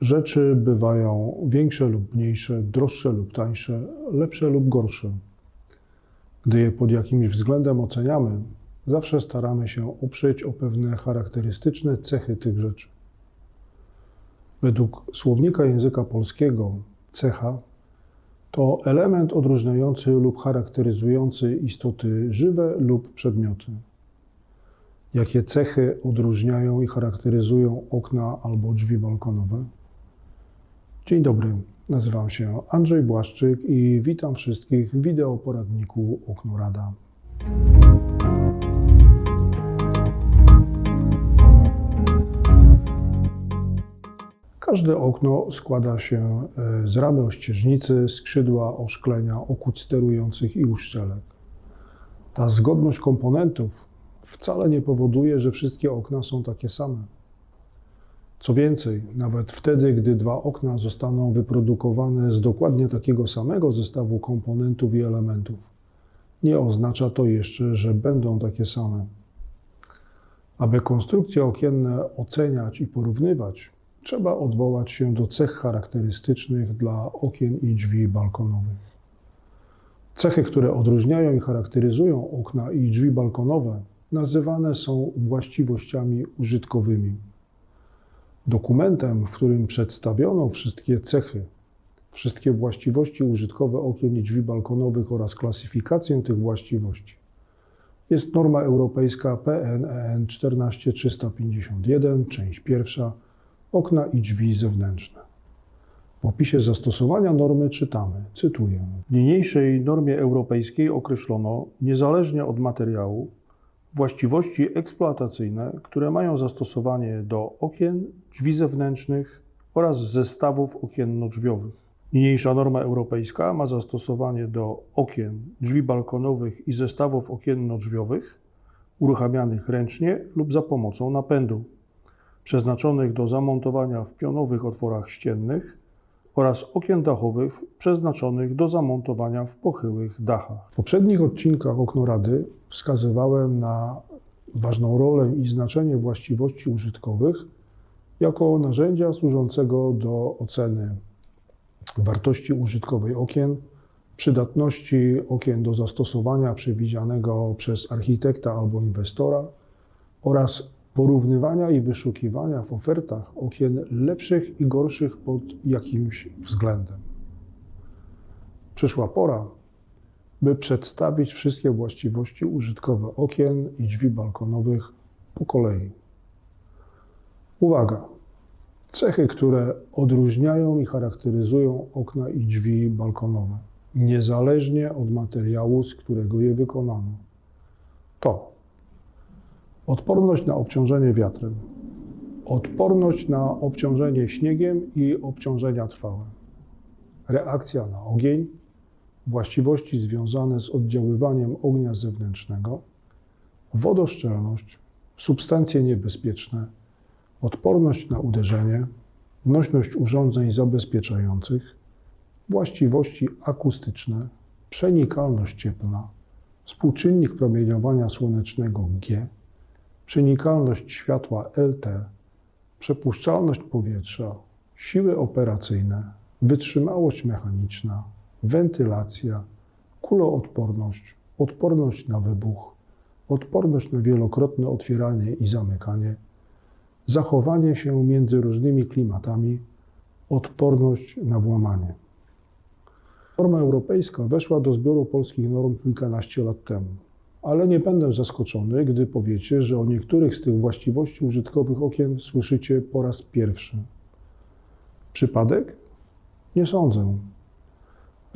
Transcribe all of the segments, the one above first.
Rzeczy bywają większe lub mniejsze, droższe lub tańsze, lepsze lub gorsze. Gdy je pod jakimś względem oceniamy, zawsze staramy się oprzeć o pewne charakterystyczne cechy tych rzeczy. Według słownika języka polskiego cecha to element odróżniający lub charakteryzujący istoty żywe lub przedmioty. Jakie cechy odróżniają i charakteryzują okna albo drzwi balkonowe? Dzień dobry, nazywam się Andrzej Błaszczyk i witam wszystkich w wideoporadniku Okno Rada. Każde okno składa się e, z ramy ościeżnicy, skrzydła, oszklenia, okuć sterujących i uszczelek. Ta zgodność komponentów wcale nie powoduje, że wszystkie okna są takie same. Co więcej, nawet wtedy, gdy dwa okna zostaną wyprodukowane z dokładnie takiego samego zestawu komponentów i elementów, nie oznacza to jeszcze, że będą takie same. Aby konstrukcje okienne oceniać i porównywać, trzeba odwołać się do cech charakterystycznych dla okien i drzwi balkonowych. Cechy, które odróżniają i charakteryzują okna i drzwi balkonowe, nazywane są właściwościami użytkowymi. Dokumentem, w którym przedstawiono wszystkie cechy, wszystkie właściwości użytkowe okien i drzwi balkonowych oraz klasyfikację tych właściwości, jest norma europejska PNEN 14351, część pierwsza, okna i drzwi zewnętrzne. W opisie zastosowania normy czytamy, cytuję. W niniejszej normie europejskiej określono, niezależnie od materiału, właściwości eksploatacyjne, które mają zastosowanie do okien, drzwi zewnętrznych oraz zestawów okienno-drzwiowych. Niniejsza norma europejska ma zastosowanie do okien, drzwi balkonowych i zestawów okienno-drzwiowych uruchamianych ręcznie lub za pomocą napędu, przeznaczonych do zamontowania w pionowych otworach ściennych oraz okien dachowych przeznaczonych do zamontowania w pochyłych dachach. W poprzednich odcinkach Oknorady wskazywałem na ważną rolę i znaczenie właściwości użytkowych jako narzędzia służącego do oceny wartości użytkowej okien, przydatności okien do zastosowania przewidzianego przez architekta albo inwestora oraz porównywania i wyszukiwania w ofertach okien lepszych i gorszych pod jakimś względem. Przyszła pora, by przedstawić wszystkie właściwości użytkowe okien i drzwi balkonowych po kolei. Uwaga! Cechy, które odróżniają i charakteryzują okna i drzwi balkonowe, niezależnie od materiału, z którego je wykonano, to odporność na obciążenie wiatrem, odporność na obciążenie śniegiem i obciążenia trwałe, reakcja na ogień, właściwości związane z oddziaływaniem ognia zewnętrznego, wodoszczelność, substancje niebezpieczne, odporność na uderzenie, nośność urządzeń zabezpieczających, właściwości akustyczne, przenikalność cieplna, współczynnik promieniowania słonecznego G, przenikalność światła LT, przepuszczalność powietrza, siły operacyjne, wytrzymałość mechaniczna, wentylacja, kuloodporność, odporność na wybuch, odporność na wielokrotne otwieranie i zamykanie, zachowanie się między różnymi klimatami, odporność na włamanie. Norma europejska weszła do zbioru polskich norm kilkanaście lat temu, ale nie będę zaskoczony, gdy powiecie, że o niektórych z tych właściwości użytkowych okien słyszycie po raz pierwszy. Przypadek? Nie sądzę.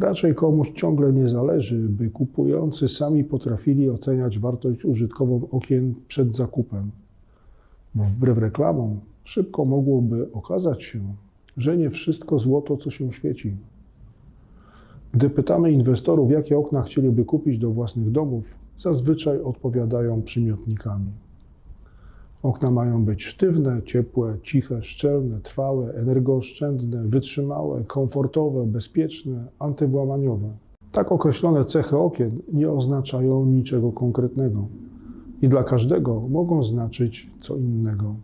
Raczej komuś ciągle nie zależy, by kupujący sami potrafili oceniać wartość użytkową okien przed zakupem. Bo wbrew reklamom szybko mogłoby okazać się, że nie wszystko złoto, co się świeci. Gdy pytamy inwestorów, jakie okna chcieliby kupić do własnych domów, zazwyczaj odpowiadają przymiotnikami. Okna mają być sztywne, ciepłe, ciche, szczelne, trwałe, energooszczędne, wytrzymałe, komfortowe, bezpieczne, antywłamaniowe. Tak określone cechy okien nie oznaczają niczego konkretnego i dla każdego mogą znaczyć co innego.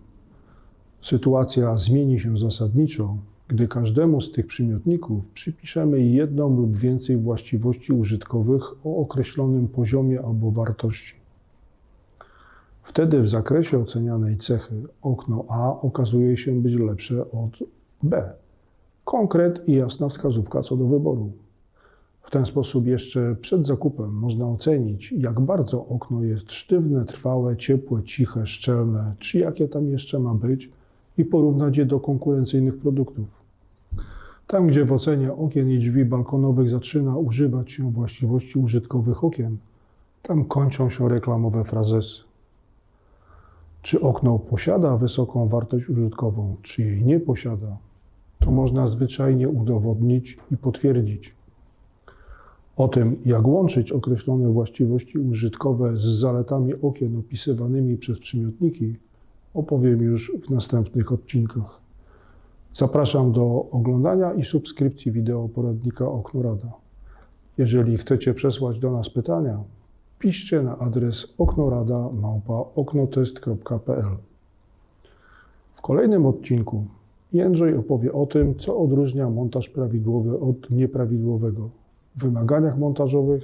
Sytuacja zmieni się zasadniczo, gdy każdemu z tych przymiotników przypiszemy jedną lub więcej właściwości użytkowych o określonym poziomie albo wartości. Wtedy w zakresie ocenianej cechy okno A okazuje się być lepsze od B. Konkret i jasna wskazówka co do wyboru. W ten sposób jeszcze przed zakupem można ocenić, jak bardzo okno jest sztywne, trwałe, ciepłe, ciche, szczelne, czy jakie tam jeszcze ma być i porównać je do konkurencyjnych produktów. Tam, gdzie w ocenie okien i drzwi balkonowych zaczyna używać się właściwości użytkowych okien, tam kończą się reklamowe frazesy. Czy okno posiada wysoką wartość użytkową, czy jej nie posiada, to można zwyczajnie udowodnić i potwierdzić. O tym, jak łączyć określone właściwości użytkowe z zaletami okien opisywanymi przez przymiotniki, opowiem już w następnych odcinkach. Zapraszam do oglądania i subskrypcji wideo poradnika Oknorada. Jeżeli chcecie przesłać do nas pytania, piszcie na adres oknorada.oknotest.pl. W kolejnym odcinku Jędrzej opowie o tym, co odróżnia montaż prawidłowy od nieprawidłowego, wymaganiach montażowych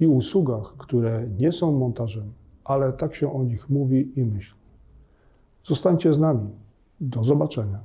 i usługach, które nie są montażem, ale tak się o nich mówi i myśli. Zostańcie z nami. Do zobaczenia.